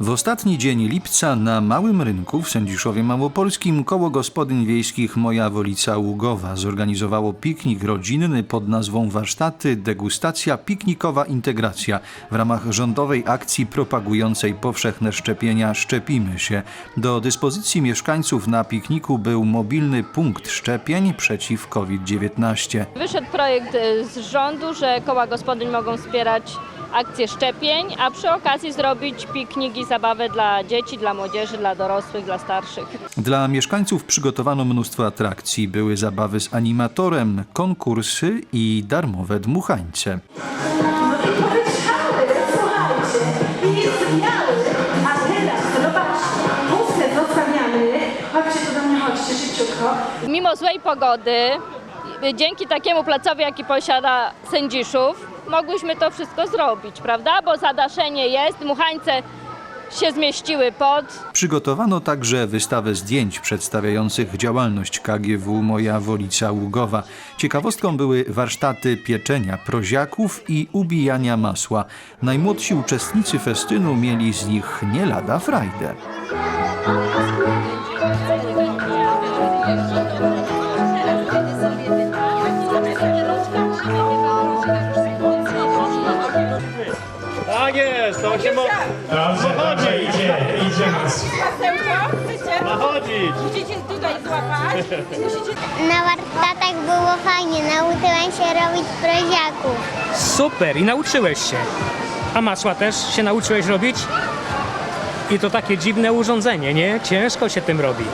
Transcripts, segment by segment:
W ostatni dzień lipca na Małym Rynku w Sędziszowie Małopolskim koło gospodyń wiejskich Moja Wolica Ługowa zorganizowało piknik rodzinny pod nazwą Warsztaty Degustacja Piknikowa Integracja w ramach rządowej akcji propagującej powszechne szczepienia Szczepimy się. Do dyspozycji mieszkańców na pikniku był mobilny punkt szczepień przeciw COVID-19. Wyszedł projekt e, z rządu, że koła gospodyń mogą wspierać akcje szczepień, a przy okazji zrobić piknik i zabawę dla dzieci, dla młodzieży, dla dorosłych, dla starszych. Dla mieszkańców przygotowano mnóstwo atrakcji. Były zabawy z animatorem, konkursy i darmowe dmuchańce. Mimo złej pogody, dzięki takiemu placowi, jaki posiada Sędziszów, mogłyśmy to wszystko zrobić, prawda? Bo zadaszenie jest, dmuchańce się zmieściły pod, Przygotowano także wystawę zdjęć przedstawiających działalność KGW Moja Wolica Ługowa. Ciekawostką były warsztaty pieczenia proziaków i ubijania masła. Najmłodsi uczestnicy festynu mieli z nich nie lada frajdę. Tak jest, to się mo- Dobrze, dobrze, idzie, idzie nas. Masełko, chcecie? ma chodzić. Musicie tutaj złapać. Musicie Na warsztatach było fajnie, nauczyłem się robić proziaków. Super, i nauczyłeś się. A masła też się nauczyłeś robić? I to takie dziwne urządzenie, nie? Ciężko się tym robi.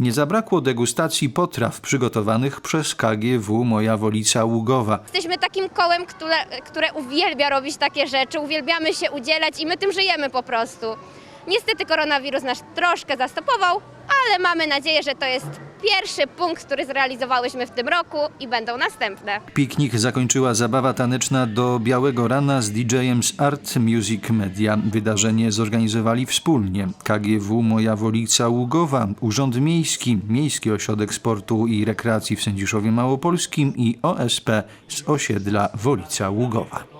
Nie zabrakło degustacji potraw przygotowanych przez KGW Moja Wolica Ługowa. Jesteśmy takim kołem, które, które uwielbia robić takie rzeczy, uwielbiamy się udzielać i my tym żyjemy po prostu. Niestety koronawirus nas troszkę zastopował, ale mamy nadzieję, że to jest pierwszy punkt, który zrealizowałyśmy w tym roku i będą następne. Piknik zakończyła zabawa taneczna do białego rana z DJ-em z Art Music Media. Wydarzenie zorganizowali wspólnie KGW Moja Wolica Ługowa, Urząd Miejski, Miejski Ośrodek Sportu i Rekreacji w Sędziszowie Małopolskim i OSP z osiedla Wolica Ługowa.